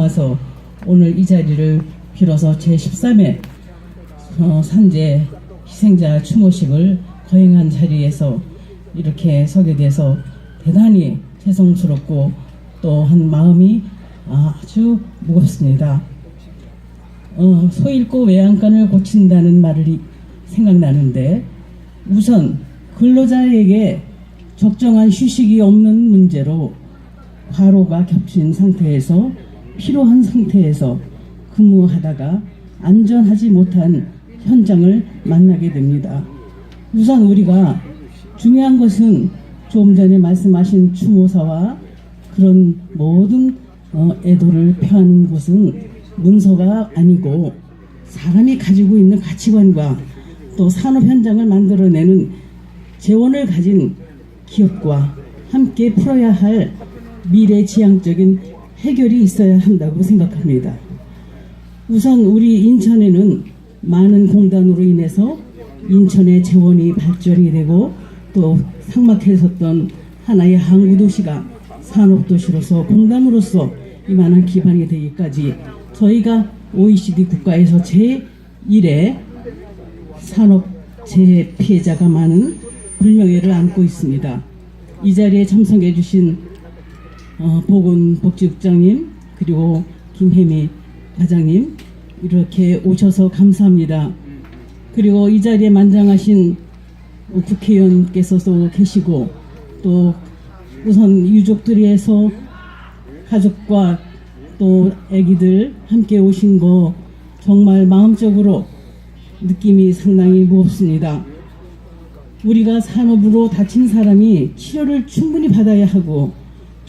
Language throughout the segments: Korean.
와서 오늘 이 자리를 빌어서 제13회 어, 산재 희생자 추모식을 거행한 자리에서 이렇게 서게 돼서 대단히 죄송스럽고 또 한 마음이 아주 무겁습니다. 어, 소 잃고 외양간을 고친다는 말을 이- 생각나는데 우선 근로자에게 적정한 휴식이 없는 문제로 과로가 겹친 상태에서 피로한 상태에서 근무하다가 안전하지 못한 현장을 만나게 됩니다. 우선 우리가 중요한 것은 조금 전에 말씀하신 추모사와 그런 모든 어, 애도를 표하는 것은 문서가 아니고 사람이 가지고 있는 가치관과 또 산업 현장을 만들어내는 재원을 가진 기업과 함께 풀어야 할 미래 지향적인 해결이 있어야 한다고 생각합니다. 우선 우리 인천에는 많은 공단으로 인해서 인천의 재원이 발전이 되고 또 삭막해섰던 하나의 항구 도시가 산업 도시로서 공단으로서 이만한 기반이 되기까지 저희가 OECD 국가에서 제1의 산업 재해 피해자가 많은 불명예를 안고 있습니다. 이 자리에 참석해 주신 어, 보건복지국장님 그리고 김혜미 과장님 이렇게 오셔서 감사합니다. 그리고 이 자리에 만장하신 국회의원께서도 계시고 또 우선 유족들에서 가족과 또 아기들 함께 오신 거 정말 마음적으로 느낌이 상당히 무겁습니다. 우리가 산업으로 다친 사람이 치료를 충분히 받아야 하고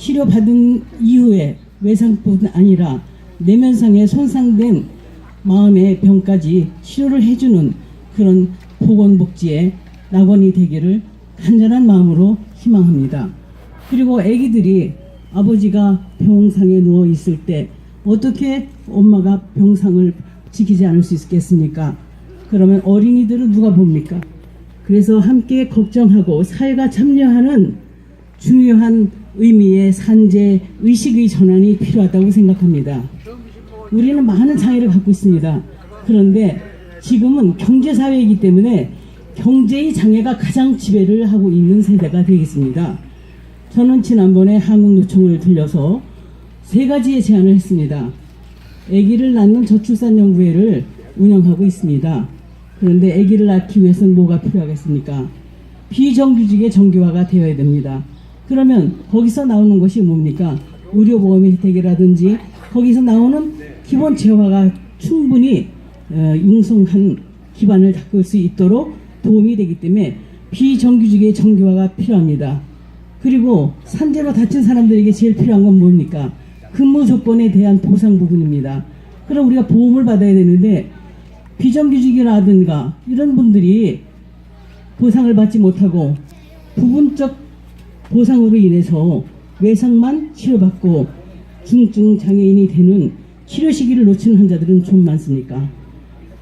치료받은 이후에 외상뿐 아니라 내면상에 손상된 마음의 병까지 치료를 해주는 그런 보건복지의 낙원이 되기를 간절한 마음으로 희망합니다. 그리고 아기들이 아버지가 병상에 누워 있을 때 어떻게 엄마가 병상을 지키지 않을 수 있겠습니까? 그러면 어린이들은 누가 봅니까? 그래서 함께 걱정하고 사회가 참여하는 중요한 의미의 산재 의식의 전환이 필요하다고 생각합니다. 우리는 많은 장애를 갖고 있습니다. 그런데 지금은 경제사회이기 때문에 경제의 장애가 가장 지배를 하고 있는 세대가 되겠습니다. 저는 지난번에 한국노총을 들려서 세 가지의 제안을 했습니다. 아기를 낳는 저출산연구회를 운영하고 있습니다. 그런데 아기를 낳기 위해서는 뭐가 필요하겠습니까? 비정규직의 정규화가 되어야 됩니다. 그러면 거기서 나오는 것이 뭡니까? 의료보험 혜택이라든지 거기서 나오는 기본 재화가 충분히 어, 융성한 기반을 닦을 수 있도록 도움이 되기 때문에 비정규직의 정규화가 필요합니다. 그리고 산재로 다친 사람들에게 제일 필요한 건 뭡니까? 근무 조건에 대한 보상 부분입니다. 그럼 우리가 보험을 받아야 되는데 비정규직이라든가 이런 분들이 보상을 받지 못하고 부분적 보상으로 인해서 외상만 치료받고 중증 장애인이 되는 치료 시기를 놓치는 환자들은 좀 많습니까?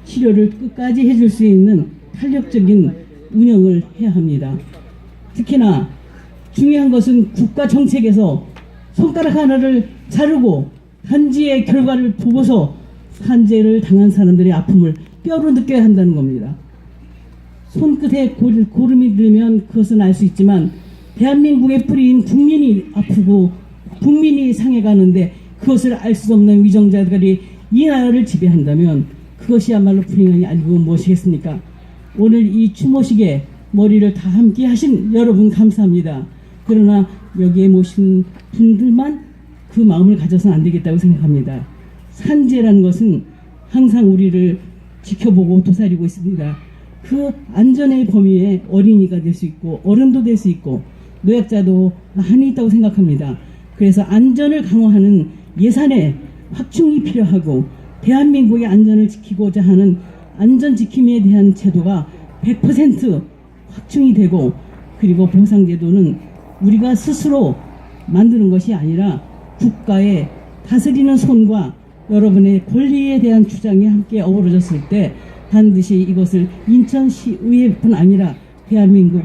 치료를 끝까지 해줄 수 있는 탄력적인 운영을 해야 합니다. 특히나 중요한 것은 국가 정책에서 손가락 하나를 자르고 단지의 결과를 보고서 산재를 당한 사람들의 아픔을 뼈로 느껴야 한다는 겁니다. 손끝에 고- 고름이 들면 그것은 알 수 있지만 대한민국의 뿌리인 국민이 아프고 국민이 상해가는데 그것을 알 수 없는 위정자들이 이 나라를 지배한다면 그것이야말로 불행이 아니고 무엇이겠습니까? 오늘 이 추모식에 머리를 다 함께 하신 여러분 감사합니다. 그러나 여기에 모신 분들만 그 마음을 가져서는 안 되겠다고 생각합니다. 산재라는 것은 항상 우리를 지켜보고 도사리고 있습니다. 그 안전의 범위에 어린이가 될 수 있고 어른도 될 수 있고 노약자도 많이 있다고 생각합니다. 그래서 안전을 강화하는 예산의 확충이 필요하고 대한민국의 안전을 지키고자 하는 안전 지킴에 대한 제도가 100% 확충이 되고 그리고 보상 제도는 우리가 스스로 만드는 것이 아니라 국가의 다스리는 손과 여러분의 권리에 대한 주장이 함께 어우러졌을 때 반드시 이것을 인천시의회뿐 아니라 대한민국